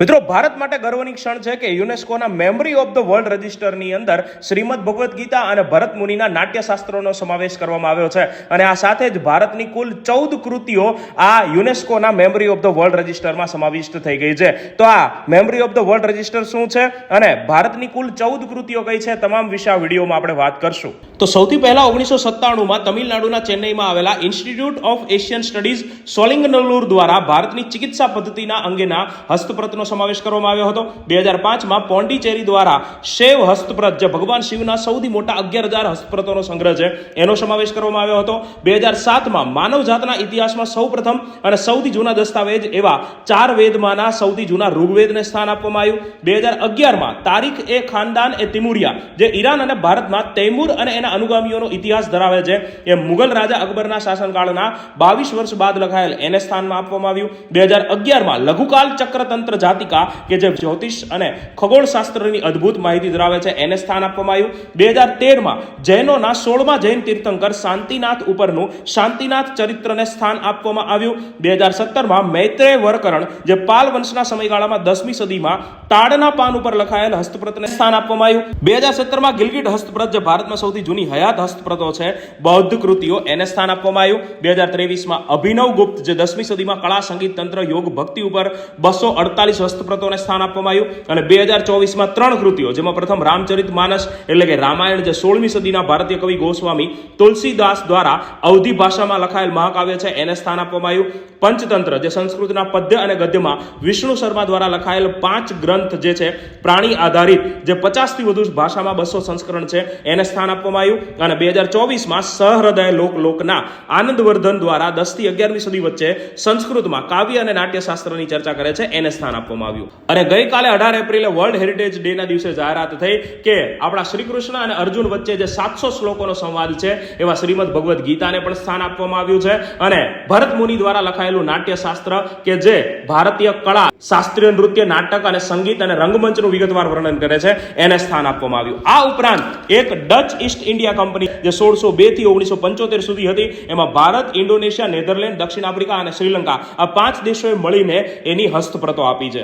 મિત્રો, ભારત માટે ગર્વની ક્ષણ છે કે યુનેસ્કોના મેમરી ઓફ ધ વર્લ્ડ રજિસ્ટરની અંદર શ્રીમદ ભગવદ્ ગીતા અને ભરત મુનિના નાટ્યશાસ્ત્રોનો સમાવેશ કરવામાં આવ્યો છે. અને આ સાથે જ ભારતની કુલ ચૌદ કૃતિઓ આ યુનેસ્કોના મેમરી ઓફ ધ વર્લ્ડ રજિસ્ટરમાં સમાવિષ્ટ થઈ ગઈ છે. તો આ memory of the world register શું છે? અને ભારતની કુલ ચૌદ કૃતિઓ કઈ છે? તમામ વિશે આ વિડીયોમાં આપણે વાત કરશું. તો સૌથી પહેલા ઓગણીસો સત્તાણુંમાં તમિલનાડુના ચેન્નઈમાં આવેલા institute of Asian studies Sholinganallur દ્વારા ભારતની ચિકિત્સા પદ્ધતિના અંગેના હસ્તપ્રતનો સમાવેશ કરવામાં આવ્યો હતો. બે હજાર પાંચમાં પોન્ડિચેરી દ્વારા શૈવ હસ્તપ્રત જે ભગવાન શિવના સૌથી મોટા અગિયાર હજાર હસ્તપ્રતોનો સંગ્રહ છે, એનો સમાવેશ કરવામાં આવ્યો હતો. બે હજાર સાતમાં માનવ જાતના ઇતિહાસમાં સૌપ્રથમ અને સૌથી જૂના દસ્તાવેજ એવા ચાર વેદમાંના સૌથી જૂના ઋગ્વેદને સ્થાન આપવામાં આવ્યું. બે હજાર અગિયારમાં તારીખ એ ખાનદાન એ તિમુરિયા, જે ઈરાન અને ભારતમાં તૈમુર અને એના અનુગામીઓનો ઇતિહાસ ધરાવે છે. એ મુગલ રાજા અકબરના શાસનકાળના બાવીસ વર્ષ બાદ લખાયેલ એને સ્થાનમાં આપવામાં આવ્યું. બે હજાર અગિયારમાં લઘુકાલ ચક્રતંત્ર જાતિકા કે જે જ્યોતિષ અને ખગોળશાસ્ત્રની અદ્ભુત માહિતી ધરાવે છે, એને સ્થાન આપવામાં આવ્યું. બે હજાર તેરમાં જૈનોના સોળમા જૈન તીર્થંકર શાંતિનાથ ઉપરનું શાંતિનાથ ચરિત્રને સ્થાન આપવામાં આવ્યું. બે હજાર સત્તરમાં મૈત્રેય વરકરણ, જે પાલ વંશના સમયગાળામાં દસમી સદીમાં તાડના પાન ઉપર લખાયેલ હસ્તપ્રતને સ્થાન આપવામાં આવ્યું. બે હજાર સત્તરમાં ગિલગિટ હસ્તપ્રત, જે ભારતમાં સૌથી જૂની હયાત હસ્તપ્રતો છે, બૌદ્ધ કૃતિઓ એને સ્થાન આપવામાં આવ્યું. બે હજાર ત્રેવીસમાં અભિનવ ગુપ્ત, જે દસમી સદીમાં કળા સંગીત તંત્ર યોગ ભક્તિ ઉપર બસો અડતાલીસ હસ્તપ્રતોને સ્થાન આપવામાં આવ્યું અને બે હજાર ચોવીસમાં ત્રણ કૃતિઓ, જેમાં પ્રથમ રામચરિત માનસ એટલે કે રામાયણ જે સોળમી સદીના ભારતીય કવિ ગોસ્વામી તુલસીદાસ દ્વારા અવધિ ભાષામાં લખાયેલ મહાકાવ્ય છે, એને સ્થાન આપવામાં આવ્યું. પંચતંત્ર જે સંસ્કૃતના પદ્ય અને ગદ્યમાં વિષ્ણુ શર્મા દ્વારા લખાયેલ પાંચ ગ્રંથ જે છે, પ્રાણી આધારિત જે પચાસથી વધુ ભાષામાં બસો સંસ્કરણ છે, એને સ્થાન આપવામાં આવ્યું. અને બે હજાર ચોવીસમાં સહૃદય લોક લોકના આનંદવર્ધન દ્વારા દસથી અગિયારમી સદી વચ્ચે સંસ્કૃતમાં કાવ્ય અને નાટ્યશાસ્ત્રની ચર્ચા કરે છે, એને સ્થાન આપવામાં આવ્યું. અને ગઈકાલે અઢાર એપ્રિલે વર્લ્ડ હેરિટેજ ડે ના દિવસે જાહેરાત થઈ કે આપણા શ્રી કૃષ્ણ અને અર્જુન વચ્ચે જે સાતસો શ્લોકોનો સંવાદ છે, એવા શ્રીમદ ભગવદ્ ગીતાને પણ સ્થાન આપવામાં આવ્યું છે. અને ભરત મુનિ દ્વારા લખાયેલું નાટ્યશાસ્ત્ર કે જે ભારતીય કળા, શાસ્ત્રીય નૃત્ય, નાટક અને સંગીત અને રંગમંચનું વિગતવાર વર્ણન કરે છે, એને સ્થાન આપવામાં આવ્યું. આ ઉપરાંત એક ડચ ઈસ્ટ ઇન્ડિયા કંપની જે સોળસો બેથી ઓગણીસો પંચોતેર સુધી હતી, એમાં ભારત, ઇન્ડોનેશિયા, નેધરલેન્ડ, દક્ષિણ આફ્રિકા અને શ્રીલંકા આ પાંચ દેશોએ મળીને એની હસ્તપ્રતો આપી છે.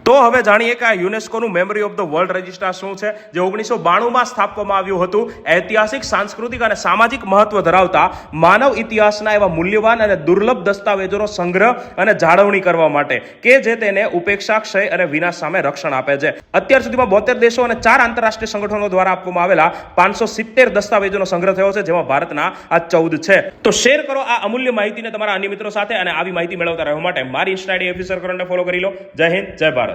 તો હવે જાણીએ કે આ યુનેસ્કોનું memory of the world register શું છે, જે ઓગણીસો બાણુંમાં સ્થાપવામાં આવ્યું હતું. ઐતિહાસિક, સાંસ્કૃતિક અને સામાજિક મહત્વ ધરાવતા માનવ ઇતિહાસના એવા મૂલ્યવાન અને દુર્લભ દસ્તાવેજોનો સંગ્રહ અને જાળવણી કરવા માટે, કે જે તેને ઉપેક્ષા ક્ષય અને વિનાશ સામે રક્ષણ આપે છે. અત્યાર સુધીમાં બોતેર દેશો અને ચાર આંતરરાષ્ટ્રીય સંગઠનો દ્વારા આપવામાં આવેલા પાંચસો સિત્તેર દસ્તાવેજોનો સંગ્રહ થયો છે, જેમાં ભારતના આ ચૌદ છે. તો શેર કરો આ અમૂલ્ય માહિતીને તમારા અન્ય મિત્રો સાથે અને આવી માહિતી મેળવતા રહેવા માટે મારી ઇન્સ્ટા આઈડી કરંટને ફોલો કરી લો. જય હિન્દ, જય ભારત.